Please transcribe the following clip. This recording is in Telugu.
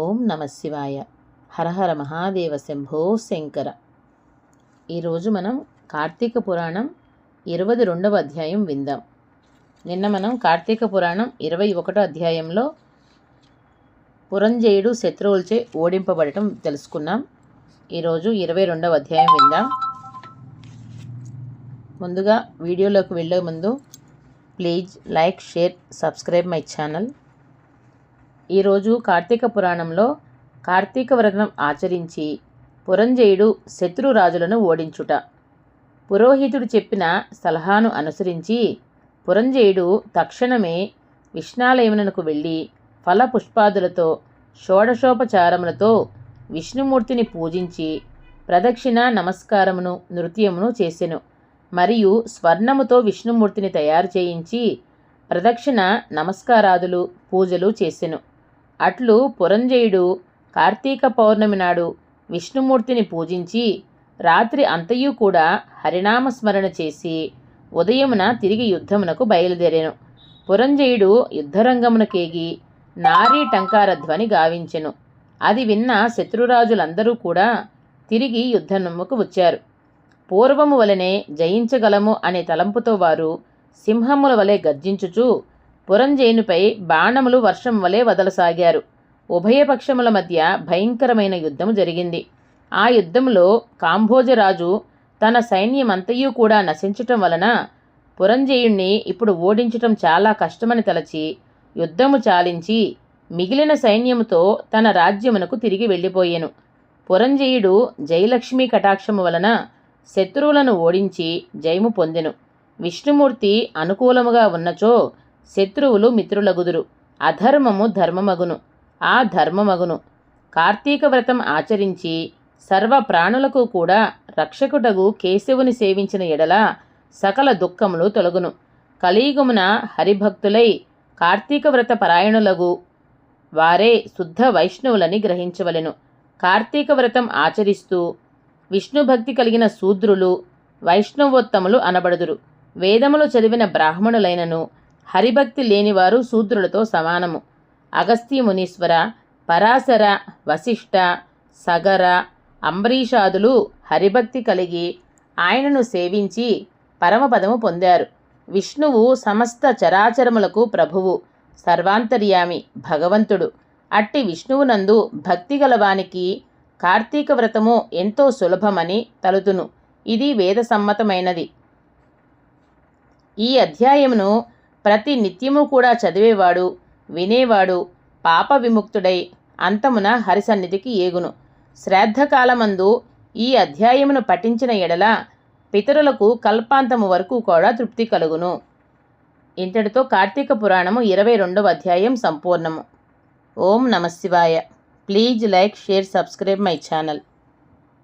ఓం నమ శివాయ. హరహర మహాదేవ శంభో శంకర. ఈరోజు మనం కార్తీక పురాణం ఇరవై రెండవ అధ్యాయం విందాం. నిన్న మనం కార్తీక పురాణం ఇరవై ఒకటో అధ్యాయంలో పురంజయుడు శత్రువులచే ఓడింపబడటం తెలుసుకున్నాం. ఈరోజు ఇరవై రెండవ అధ్యాయం విందాం. ముందుగా వీడియోలోకి వెళ్ళే ముందు please like share subscribe my channel. ఈరోజు కార్తీక పురాణంలో కార్తీక వ్రతం ఆచరించి పురంజయుడు శత్రురాజులను ఓడించుట. పురోహితుడు చెప్పిన సలహాను అనుసరించి పురంజయుడు తక్షణమే విష్ణాలయమునకు వెళ్ళి ఫలపుష్పాదులతో షోడశోపచారములతో విష్ణుమూర్తిని పూజించి ప్రదక్షిణ నమస్కారమును నృత్యమును చేసెను. మరియు స్వర్ణముతో విష్ణుమూర్తిని తయారు చేయించి ప్రదక్షిణ నమస్కారాదులు పూజలు చేసెను. అట్లు పురంజయుడు కార్తీక పౌర్ణమి నాడు విష్ణుమూర్తిని పూజించి రాత్రి అంతయు కూడా హరినామస్మరణ చేసి ఉదయమున తిరిగి యుద్ధమునకు బయలుదేరాను. పురంజయుడు యుద్ధరంగమునకేగి నారీ టంకార ధ్వని గావించెను. అది విన్న శత్రురాజులందరూ కూడా తిరిగి యుద్ధముకు వచ్చారు. పూర్వము వలనే జయించగలము అనే తలంపుతో వారు సింహముల వలె గర్జించుచూ పురంజేనుపై బాణములు వర్షం వలె వదలసాగారు. ఉభయపక్షముల మధ్య భయంకరమైన యుద్ధం జరిగింది. ఆ యుద్ధంలో కాంభోజరాజు తన సైన్యమంతయు కూడా నశించటం వలన పురంజయుణ్ణి ఇప్పుడు ఓడించటం చాలా కష్టమని తలచి యుద్ధము చాలించి మిగిలిన సైన్యముతో తన రాజ్యమునకు తిరిగి వెళ్ళిపోయెను. పురంజయుడు జయలక్ష్మీ కటాక్షము వలన శత్రువులను ఓడించి జయము పొందెను. విష్ణుమూర్తి అనుకూలముగా ఉన్నచో శత్రువులు మిత్రులగుదురు. అధర్మము ధర్మమగును. ఆ ధర్మమగును. కార్తీక వ్రతం ఆచరించి సర్వ ప్రాణులకు కూడా రక్షకుటగు కేశవుని సేవించిన ఎడల సకల దుఃఖములు తొలగును. కలియుగమున హరిభక్తులై కార్తీక వ్రత పరాయణులగు వారే శుద్ధ వైష్ణవులని గ్రహించవలెను. కార్తీక వ్రతం ఆచరిస్తూ విష్ణుభక్తి కలిగిన శూద్రులు వైష్ణవోత్తములు అనబడుదురు. వేదములు చదివిన బ్రాహ్మణులైనను హరిభక్తి లేనివారు శూద్రులతో సమానము. అగస్త్యమునీశ్వర పరాశర వశిష్ఠ సగర అంబరీషాదులు హరిభక్తి కలిగి ఆయనను సేవించి పరమపదము పొందారు. విష్ణువు సమస్త చరాచరములకు ప్రభువు సర్వాంతర్యామి భగవంతుడు. అట్టి విష్ణువునందు భక్తి గలవానికి కార్తీక వ్రతము ఎంతో సులభమని తలుతును ఇది వేద సమ్మతమైనది ఈ అధ్యాయమును ప్రతి నిత్యము కూడా చదివేవాడు వినేవాడు పాప విముక్తుడై అంతమున హరిసన్నిధికి ఏగును. శ్రాద్ధకాలమందు ఈ అధ్యాయమును పఠించిన ఎడల పితరులకు కల్పాంతము వరకు కూడా తృప్తి కలుగును. ఇంతటితో కార్తీక పురాణము ఇరవై రెండవ అధ్యాయం సంపూర్ణము. ఓం నమశివాయ please like share subscribe my channel.